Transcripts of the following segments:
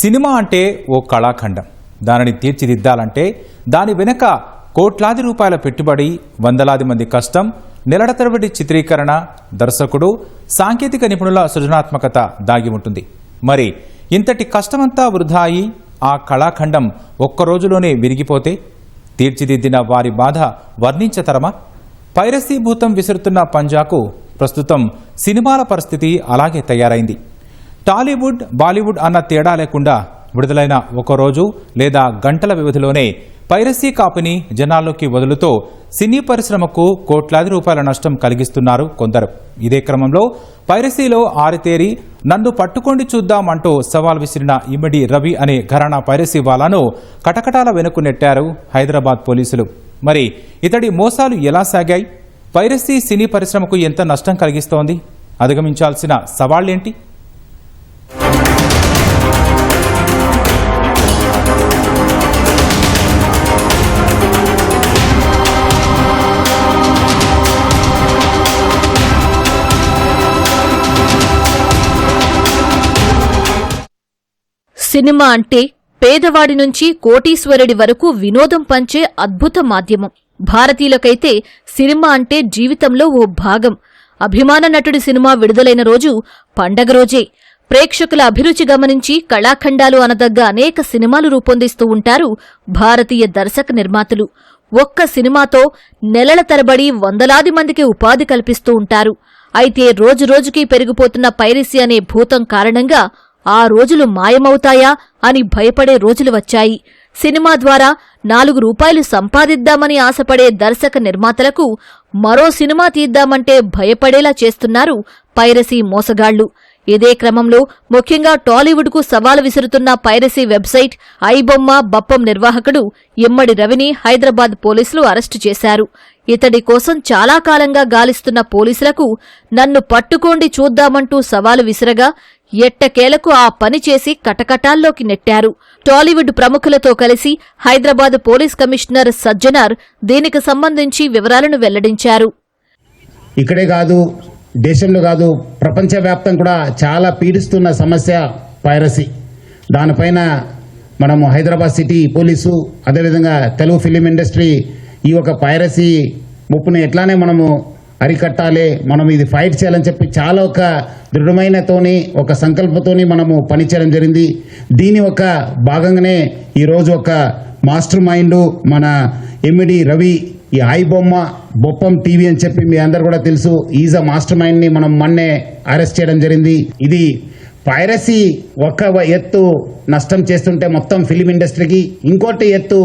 Cinema అంటే ఓ కళాఖండం. దానిని తీర్చిదిద్దాలంటే దాని వెనుక కోట్లాది రూపాయల పెట్టుబడి వందలాది మంది కష్టం నెలల తరబడి చిత్రీకరణ దర్శకుడు సాంకేతిక నిపుణుల సృజనాత్మకత దాగి ఉంటుంది. మరి ఇంతటి కష్టమంతా వృధా అయి ఆ కళాఖండం ఒక్క రోజులోనే విరిగిపోతే తీర్చిదిద్దిన వారి బాధ వర్ణించతరమా? పైరసీ భూతం విసురుతున్న పంజాకు ప్రస్తుతం సినిమాల పరిస్థితి అలాగే తయారైంది. టాలీవుడ్ బాలీవుడ్ అన్న తేడా లేకుండా విడుదలైన ఒక రోజు లేదా గంటల వ్యవధిలోనే పైరసీ కాపుని జనాల్లోకి వదులుతో సినీ పరిశ్రమకు కోట్లాది రూపాయల నష్టం కలిగిస్తున్నారు కొందరు. ఇదే క్రమంలో పైరసీలో ఆరితేరి నన్ను పట్టుకోండి చూద్దాం అంటూ సవాల్ విసిరిన ఇమిడి రవి అనే ఘరానా పైరసీ వాలాను కటకటాల వెనుక నెట్టారు హైదరాబాద్ పోలీసులు. మరి ఇతడి మోసాలు ఎలా సాగాయి? పైరసీ సినీ పరిశ్రమకు ఎంత నష్టం కలిగిస్తోంది? అధిగమించాల్సిన సవాళ్ళేంటి సినిమా అంటే పేదవాడి నుంచి కోటీశ్వరుడి వరకు వినోదం పంచే అద్భుత మాధ్యమం. భారతీయులకైతే సినిమా అంటే జీవితంలో ఓ భాగం. అభిమాన నటుడి సినిమా విడుదలైన రోజు పండగ రోజే. ప్రేక్షకుల అభిరుచి గమనించి కళాఖండాలు అనదగ్గ అనేక సినిమాలు రూపొందిస్తూ ఉంటారు భారతీయ దర్శక నిర్మాతలు. ఒక్క సినిమాతో నెలల తరబడి వందలాది మందికి ఉపాధి కల్పిస్తూ ఉంటారు. అయితే రోజురోజుకీ పెరిగిపోతున్న పైరసీ అనే భూతం కారణంగా ఆ రోజులు మాయమవుతాయా అని భయపడే రోజులు వచ్చాయి. సినిమా ద్వారా నాలుగు రూపాయలు సంపాదిద్దామని ఆశపడే దర్శక నిర్మాతలకు మరో సినిమా తీద్దామంటే భయపడేలా చేస్తున్నారు పైరసీ మోసగాళ్ళు. ఇదే క్రమంలో ముఖ్యంగా టాలీవుడ్కు సవాలు విసురుతున్న పైరసీ వెబ్సైట్ ఐబొమ్మ బప్పం నిర్వాహకుడు ఇమ్మడి రవిని హైదరాబాద్ పోలీసులు అరెస్టు చేశారు. ఇతడి కోసం చాలా కాలంగా గాలిస్తున్న పోలీసులకు నన్ను పట్టుకోండి చూద్దామంటూ సవాలు విసిరగా ఎట్టకేలకు ఆ పని చేసి కటకటాల్లోకి నెట్టారు. టాలీవుడ్ ప్రముఖులతో కలిసి హైదరాబాద్ పోలీస్ కమిషనర్ సజ్జనార్ దీనికి సంబంధించి వివరాలను వెల్లడించారు. ఇక్కడే కాదు దేశంలో కాదు ప్రపంచవ్యాప్తం కూడా చాలా పీడిస్తున్న సమస్య పైరసీ. దానిపైన మనము హైదరాబాద్ సిటీ పోలీసు అదేవిధంగా తెలుగు ఫిలిం ఇండస్ట్రీ ఈ ఒక పైరసీ ముప్పుని ఎట్లానే మనము అరికట్టాలి మనం ఇది ఫైట్ చేయాలని చెప్పి చాలా ఒక దృఢమైనతోని ఒక సంకల్పతోని మనము పనిచేయడం జరిగింది. దీని ఒక భాగంగానే ఈరోజు ఒక మాస్టర్ మైండ్ మన ఎమ్మిడి రవి ఈ ఆయి బొమ్మ బొప్పం టీవీ అని చెప్పి మీ అందరు కూడా తెలుసు. ఈజ్ అ మాస్టర్ మైండ్ని మనం మొన్నే అరెస్ట్ చేయడం జరిగింది. ఇది పైరసీ ఒక ఎత్తు నష్టం చేస్తుంటే మొత్తం ఫిలిం ఇండస్ట్రీకి ఇంకోటి ఎత్తు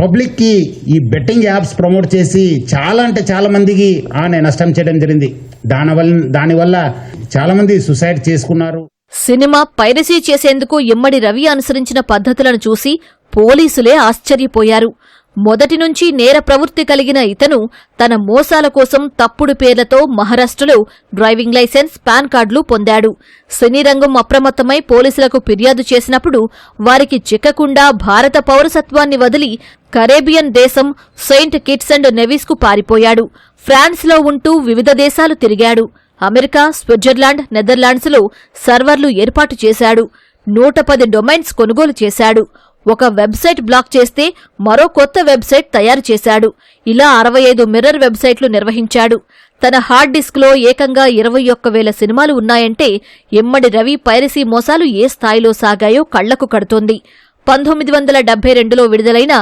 పబ్లిక్కి ఈ బెట్టింగ్ యాప్స్ ప్రమోట్ చేసి చాలా అంటే చాలా మందికి ఆనే నష్టం చేయడం జరిగింది. దానివల్ల దానివల్ల చాలా మంది సుసైడ్ చేసుకున్నారు. సినిమా పైరసీ చేసేందుకు ఇమ్మడి రవి అనుసరించిన పద్ధతులను చూసి పోలీసులే ఆశ్చర్యపోయారు. మొదటి నుంచి నేర ప్రవృత్తి కలిగిన ఇతను తన మోసాల కోసం తప్పుడు పేర్లతో మహారాష్ట్రలో డ్రైవింగ్ లైసెన్స్ పాన్ కార్డులు పొందాడు. సినీ రంగం అప్రమత్తమై పోలీసులకు ఫిర్యాదు చేసినప్పుడు వారికి చిక్కకుండా భారత పౌరసత్వాన్ని వదిలి కరేబియన్ దేశం సెయింట్ కిట్స్ అండ్ నెవీస్కు పారిపోయాడు. ఫ్రాన్స్లో ఉంటూ వివిధ దేశాలు తిరిగాడు. అమెరికా స్విట్జర్లాండ్ నెదర్లాండ్స్లో సర్వర్లు ఏర్పాటు చేశాడు. నూట పది డొమైన్స్ కొనుగోలు చేశాడు. ఒక వెబ్సైట్ బ్లాక్ చేస్తే మరో కొత్త వెబ్సైట్ తయారు చేశాడు. ఇలా అరవై ఐదు మిర్రర్ వెబ్సైట్లు నిర్వహించాడు. తన హార్డ్ డిస్క్లో ఏకంగా ఇరవై ఒక్క వేల సినిమాలు ఉన్నాయంటే ఎమ్మడి రవి పైరసీ మోసాలు ఏ స్థాయిలో సాగాయో కళ్ళకు కడుతోంది. పంతొమ్మిది వందల డెబ్బై రెండులో విడుదలైన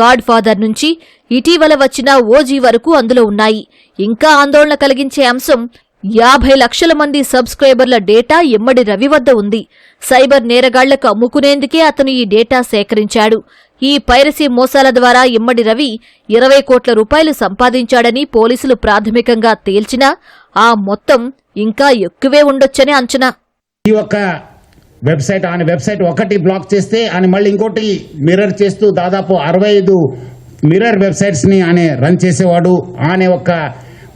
గాడ్ ఫాదర్ నుంచి ఇటీవల వచ్చిన ఓజీ వరకు అందులో ఉన్నాయి. ఇంకా ఆందోళన కలిగించే అంశం యాభై లక్షల మంది సబ్స్క్రైబర్ల డేటా ఇమ్మడి రవి వద్ద ఉంది. సైబర్ నేరగాళ్ళకు అమ్ముకునేందుకే అతను ఈ డేటా సేకరించాడు. ఈ పైరసీ మోసాల ద్వారా ఇమ్మడి రవి ఇరవై కోట్ల రూపాయలు సంపాదించాడని పోలీసులు ప్రాథమికంగా తేల్చినా ఆ మొత్తం ఇంకా ఎక్కువే ఉండొచ్చని అంచనా. ఈ ఒక్క వెబ్సైట్ ఆయన వెబ్సైట్ ఒకటి బ్లాక్ చేస్తే ఆయన మళ్ళీ ఇంకోటి మిర్రర్ చేస్తూ దాదాపు అరవై ఐదు మిర్రర్ వెబ్సైట్స్ని ఆయన రన్ చేసేవాడు. ఆయన ఒక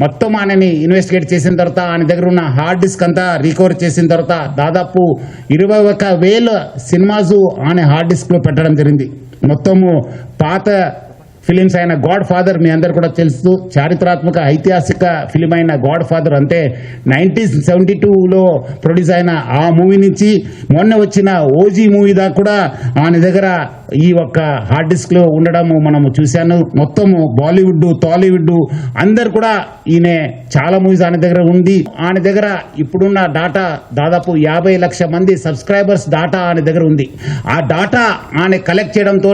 మొత్తం ఆయనని ఇన్వెస్టిగేట్ చేసిన తర్వాత ఆయన దగ్గర ఉన్న హార్డ్ డిస్క్ అంతా రికవర్ చేసిన తర్వాత దాదాపు ఇరవై ఒక వేల సినిమాస్ ఆయన హార్డ్ డిస్క్లో పెట్టడం జరిగింది. మొత్తము పాత ఫిలిమ్స్ అయిన గాడ్ ఫాదర్ మీ అందరు కూడా తెలుసు. చారిత్రాత్మక ఐతిహాసిక ఫిలిం అయిన గాడ్ ఫాదర్ అంటే నైన్టీన్ సెవెంటీ టూలో ప్రొడ్యూస్ అయిన ఆ మూవీ నుంచి మొన్న వచ్చిన ఓజీ మూవీ దాకా కూడా ఆయన దగ్గర ఈ ఒక్క హార్డ్ డిస్క్లో మనము చూశాను. మొత్తం బాలీవుడ్ టాలీవుడ్ అందరు కూడా ఈయన చాలా మూవీస్ ఆయన దగ్గర ఉంది. ఆయన దగ్గర ఇప్పుడున్న డాటా దాదాపు యాభై లక్ష మంది సబ్స్క్రైబర్స్ డాటా ఆయన దగ్గర ఉంది. ఆ డాటా ఆయన కలెక్ట్ చేయడంతో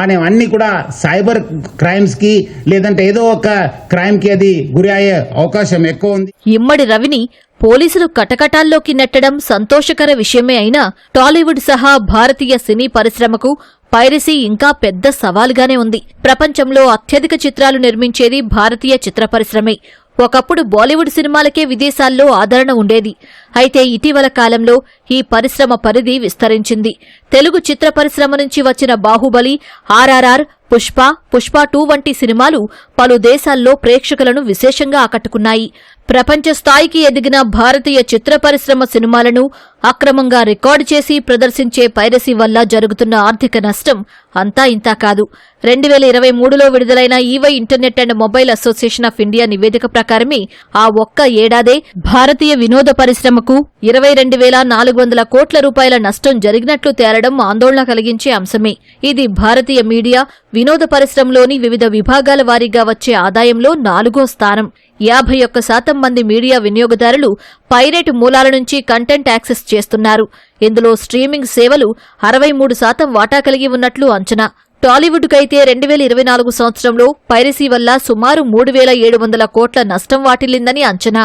ఆయన అన్ని కూడా సైబర్ క్రైమ్స్కి లేదంటే ఏదో ఒక క్రైమ్కి అది గురి అయ్యే అవకాశం ఎక్కువ ఉంది. ఇమ్మడి రవిని పోలీసులు కటకటాల్లోకి నెట్టడం సంతోషకర విషయమే అయినా టాలీవుడ్ సహా భారతీయ సినీ పరిశ్రమకు పైరసీ ఇంకా పెద్ద సవాలుగానే ఉంది. ప్రపంచంలో అత్యధిక చిత్రాలు నిర్మించేది భారతీయ చిత్ర పరిశ్రమే. ఒకప్పుడు బాలీవుడ్ సినిమాలకే విదేశాల్లో ఆదరణ ఉండేది. అయితే ఇటీవల కాలంలో ఈ పరిశ్రమ పరిధి విస్తరించింది. తెలుగు చిత్ర పరిశ్రమ నుంచి వచ్చిన బాహుబలి ఆర్ఆర్ఆర్ పుష్ప పుష్ప టూ వంటి సినిమాలు పలు దేశాల్లో ప్రేక్షకులను విశేషంగా ఆకట్టుకున్నాయి. ప్రపంచ స్థాయికి ఎదిగిన భారతీయ చిత్ర పరిశ్రమ సినిమాలను అక్రమంగా రికార్డు చేసి ప్రదర్శించే పైరసీ వల్ల జరుగుతున్న ఆర్థిక నష్టం అంతా ఇంతా కాదు. రెండు వేల ఇరవై మూడులో విడుదలైన EY internet and mobile association of India నివేదిక ప్రకారమే ఆ ఒక్క ఏడాదే భారతీయ వినోద పరిశ్రమకు ఇరవై రెండు వేల నాలుగు వందల కోట్ల రూపాయల నష్టం జరిగినట్లు తేలడం ఆందోళన కలిగించే అంశమే. ఇది భారతీయ మీడియా వినోద పరిశ్రమలోని వివిధ విభాగాల వారీగా వచ్చే ఆదాయంలో నాలుగో స్థానం. యాభై ఒక్క శాతం మంది మీడియా వినియోగదారులు పైరేట్ మూలాల నుంచి కంటెంట్ యాక్సెస్ చేస్తున్నారు. ఇందులో స్ట్రీమింగ్ సేవలు అరవై మూడు శాతం వాటా కలిగి ఉన్నట్లు అంచనా. టాలీవుడ్కైతే రెండు వేల ఇరవై నాలుగు సంవత్సరంలో పైరసీ వల్ల సుమారు మూడు వేల ఏడు వందల కోట్ల నష్టం వాటిల్లిందని అంచనా.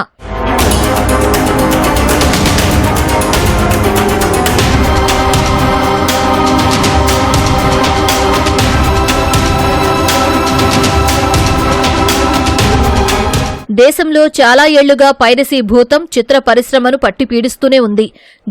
దేశంలో చాలా ఏళ్ళుగా పైరసీ భూతం చిత్ర పరిశ్రమను పట్టి పీడిస్తూనే ఉంది.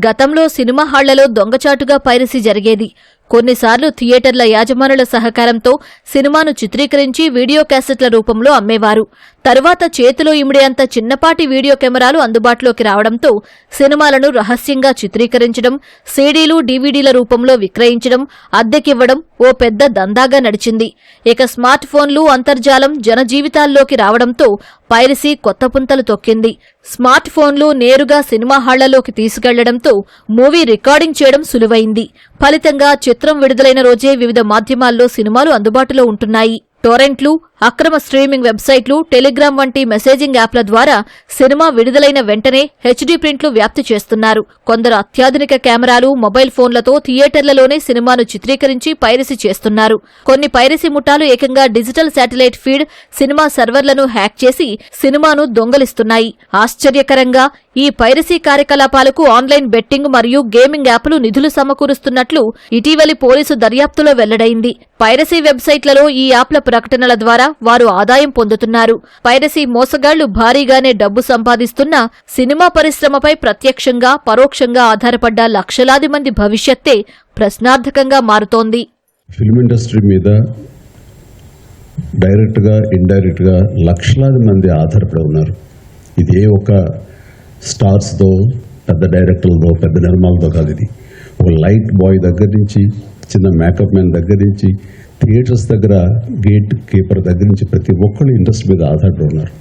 గతంలో సినిమా హాళ్ళలో దొంగచాటుగా పైరసీ జరిగేది. కొన్నిసార్లు థియేటర్ల యాజమానుల సహకారంతో సినిమాను చిత్రీకరించి వీడియో క్యాసెట్ల రూపంలో అమ్మేవారు. తరువాత చేతిలో ఇమిడేంత చిన్నపాటి వీడియో కెమెరాలు అందుబాటులోకి రావడంతో సినిమాలను రహస్యంగా చిత్రీకరించడం సీడీలు డీవీడీల రూపంలో విక్రయించడం అద్దెకివ్వడం ఓ పెద్ద దందాగా నడిచింది. ఇక స్మార్ట్ ఫోన్లు అంతర్జాలం జనజీవితాల్లోకి రావడంతో పైరసీ కొత్త పుంతలు తొక్కింది. స్మార్ట్ ఫోన్లు నేరుగా సినిమా హాళ్ళలోకి తీసుకెళ్ళడంతో మూవీ రికార్డింగ్ చేయడం సులువైంది. ఫలితంగా చిత్రం విడుదలైన రోజే వివిధ మాధ్యమాల్లో సినిమాలు అందుబాటులో ఉంటున్నాయి. టొరెంట్లు అక్రమ స్ట్రీమింగ్ వెబ్సైట్లు టెలిగ్రామ్ వంటి మెసేజింగ్ యాప్ల ద్వారా సినిమా విడుదలైన వెంటనే హెచ్డీ ప్రింట్లు వ్యాప్తి చేస్తున్నారు. కొందరు అత్యాధునిక కెమెరాలు మొబైల్ ఫోన్లతో థియేటర్లలోనే సినిమాను చిత్రీకరించి పైరసీ చేస్తున్నారు. కొన్ని పైరసీ ముఠాలు ఏకంగా డిజిటల్ శాటిలైట్ ఫీడ్ సినిమా సర్వర్లను హ్యాక్ చేసి సినిమాను దొంగలిస్తున్నాయి. ఆశ్చర్యకరంగా ఈ పైరసీ కార్యకలాపాలకు ఆన్లైన్ బెట్టింగ్ మరియు గేమింగ్ యాప్లు నిధులు సమకూరుస్తున్నట్లు ఇటీవలి పోలీసు దర్యాప్తులో వెల్లడైంది. పైరసీ వెబ్సైట్లలో ఈ యాప్ల ప్రకటనల ద్వారా వారు ఆదాయం పొందుతున్నారు. పైరసీ మోసగాళ్ళు భారీగానే డబ్బు సంపాదిస్తున్నా సినిమా పరిశ్రమపై ప్రత్యక్షంగా పరోక్షంగా ఆధారపడ్డ లక్షలాది మంది భవిష్యత్తే ప్రశ్నార్థకంగా మారుతోంది. ఫిల్మ్ ఇండస్ట్రీ మీద డైరెక్ట్గా ఇండైరెక్ట్గా లక్షలాది మంది ఆధారపడి ఉన్నారు. ఇది ఏ ఒక స్టార్స్తో పెద్ద డైరెక్టర్లతో పెద్ద నిర్మాలతో కాదు ఇది. ఒక లైట్ బాయ్ దగ్గర నుంచి చిన్న మేకప్ మ్యాన్ దగ్గర నుంచి థియేటర్స్ దగ్గర గేట్ కీపర్ దగ్గర నుంచి ప్రతి ఒక్కళ్ళు ఇండస్ట్రీ మీద ఆధారపడి ఉన్నారు.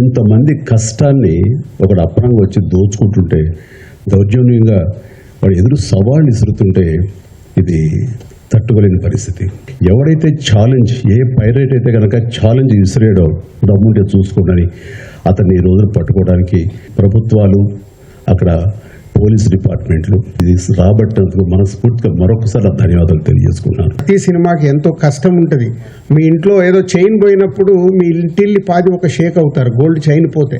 ఇంతమంది కష్టాన్ని ఒకడు అప్రంగా వచ్చి దోచుకుంటుంటే దౌర్జన్యంగా వాడు ఎదురు సవాళ్ళు ఇసురుతుంటే ఇది తట్టుకోలేని పరిస్థితి. ఎవడైతే ఛాలెంజ్ ఏ పైరేట్ అయితే కనుక ఛాలెంజ్ విసిరేయడో దమ్ముంటే చూసుకోండి అతన్ని ఈ రోజులు పట్టుకోవడానికి ప్రభుత్వాలు అక్కడ పోలీస్ డిపార్ట్మెంట్లు. ఇది రాబట్టినందుకు మనస్ఫూర్తిగా మరొకసారి ధన్యవాదాలు తెలియజేసుకున్నాను. ప్రతి సినిమాకి ఎంతో కష్టం ఉంటుంది. మీ ఇంట్లో ఏదో చైన్ పోయినప్పుడు మీ ఇంటిల్లి పాది ఒక షేక్ అవుతారు గోల్డ్ చైన్ పోతే.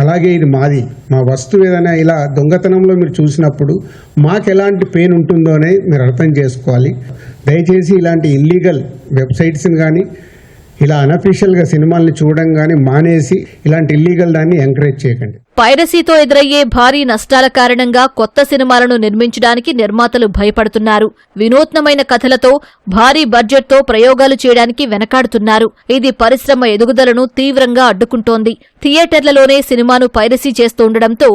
అలాగే ఇది మాది. మా వస్తువు ఏదైనా ఇలా దొంగతనంలో మీరు చూసినప్పుడు మాకు ఎలాంటి పెయిన్ ఉంటుందోనే మీరు అర్థం చేసుకోవాలి. దయచేసి ఇలాంటి ఇల్లీగల్ వెబ్సైట్స్ని కానీ ఇలా అనఫీషియల్గా సినిమాల్ని చూడడం కానీ మానేసి ఇలాంటి ఇల్లీగల్ దాన్ని ఎంకరేజ్ చేయకండి. పైరసీతో ఎదురయ్యే భారీ నష్టాల కారణంగా కొత్త సినిమాలను నిర్మించడానికి నిర్మాతలు భయపడుతున్నారు. వినూత్నమైన కథలతో భారీ బడ్జెట్తో ప్రయోగాలు చేయడానికి వెనకాడుతున్నారు. ఇది పరిశ్రమ ఎదుగుదలను తీవ్రంగా అడ్డుకుంటోంది. థియేటర్లలోనే సినిమాను పైరసీ చేస్తూ ఉండడంతో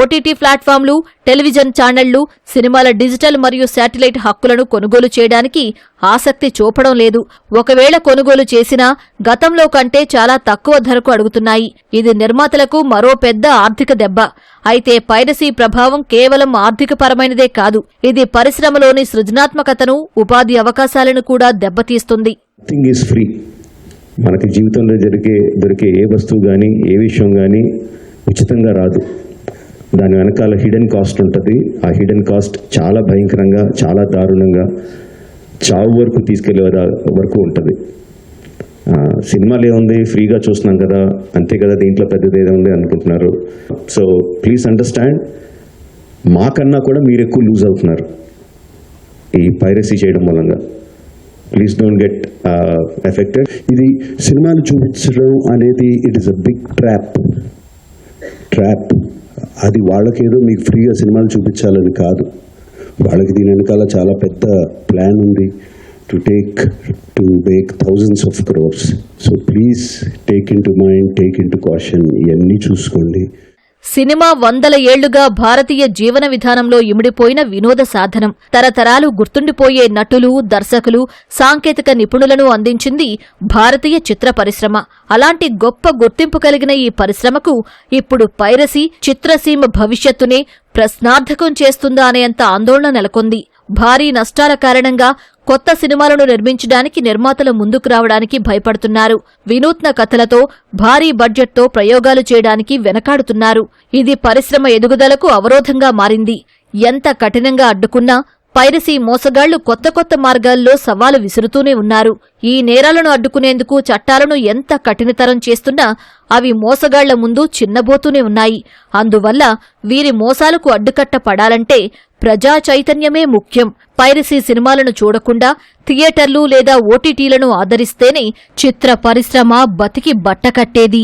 ఓటీటీ ప్లాట్ఫామ్లు టెలివిజన్ ఛానళ్ళు సినిమాల డిజిటల్ మరియు శాటిలైట్ హక్కులను కొనుగోలు చేయడానికి ఆసక్తి చూపడం లేదు. ఒకవేళ కొనుగోలు చేసినా గతంలో కంటే చాలా తక్కువ ధరకు అడుగుతున్నాయి. ఇది నిర్మాతలకు మరో పెద్ద ఆర్థిక దెబ్బ. అయితే పైరసీ ప్రభావం కేవలం ఆర్థికపరమైనదే కాదు ఇది పరిశ్రమలోని సృజనాత్మకతను ఉపాధి అవకాశాలను కూడా దెబ్బతీస్తుంది. థింగ్ ఫ్రీ మనకి జీవితంలో జరిగే దొరికే ఏ వస్తువు కానీ ఏ విషయం కానీ ఉచితంగా రాదు. దాని వెనకాల హిడెన్ కాస్ట్ ఉంటుంది. ఆ హిడెన్ కాస్ట్ చాలా భయంకరంగా చాలా దారుణంగా చావు వరకు తీసుకెళ్ళే వరకు ఉంటుంది. సినిమాలు ఏముంది? ఫ్రీగా చూస్తున్నాం కదా. అంతే కదా దీంట్లో పెద్దది ఏదో ఉంది అనుకుంటున్నారు. సో ప్లీజ్ అండర్స్టాండ్ మాకన్నా కూడా మీరు ఎక్కువ లూజ్ అవుతున్నారు. ఈ పైరసీ చేయడం మూలంగా ప్లీజ్ డోంట్ గెట్ ఎఫెక్టెడ్ ఇది సినిమాలు చూపించడం అనేది it is a big trap trap అది వాళ్ళకేదో మీకు ఫ్రీగా సినిమాలు చూపించాలని కాదు. వాళ్ళకి దీని వెనకాల చాలా పెద్ద ప్లాన్ ఉంది. To take to make thousands of crores. So please take into mind take into caution ఇవన్నీ చూసుకోండి. సినిమా వందల ఏళ్ళుగా భారతీయ జీవన విధానంలో ఇమిడిపోయిన వినోద సాధనం. తరతరాలు గుర్తుండిపోయే నటులు దర్శకులు సాంకేతిక నిపుణులను అందించింది భారతీయ చిత్ర పరిశ్రమ. అలాంటి గొప్ప గుర్తింపు కలిగిన ఈ పరిశ్రమకు ఇప్పుడు పైరసీ చిత్రసీమ భవిష్యత్తునే ప్రశ్నార్థకం చేస్తుందా అనేంత ఆందోళన నెలకొంది. భారీ నష్టాల కారణంగా కొత్త సినిమాలను నిర్మించడానికి నిర్మాతలు ముందుకు రావడానికి భయపడుతున్నారు. వినూత్న కథలతో భారీ బడ్జెట్తో ప్రయోగాలు చేయడానికి వెనకాడుతున్నారు. ఇది పరిశ్రమ ఎదుగుదలకు అవరోధంగా మారింది. ఎంత కఠినంగా అడ్డుకున్నా పైరసీ మోసగాళ్ళు కొత్త కొత్త మార్గాల్లో సవాలు విసురుతూనే ఉన్నారు. ఈ నేరాలను అడ్డుకునేందుకు చట్టాలను ఎంత కఠినతరం చేస్తున్నా అవి మోసగాళ్ళ ముందు చిన్నబోతూనే ఉన్నాయి. అందువల్ల వీరి మోసాలకు అడ్డుకట్ట పడాలంటే ప్రజా చైతన్యమే ముఖ్యం. పైరసీ సినిమాలను చూడకుండా థియేటర్లు లేదా ఓటీటీలను ఆదరిస్తేనే చిత్ర పరిశ్రమ బతికి బట్టకట్టేది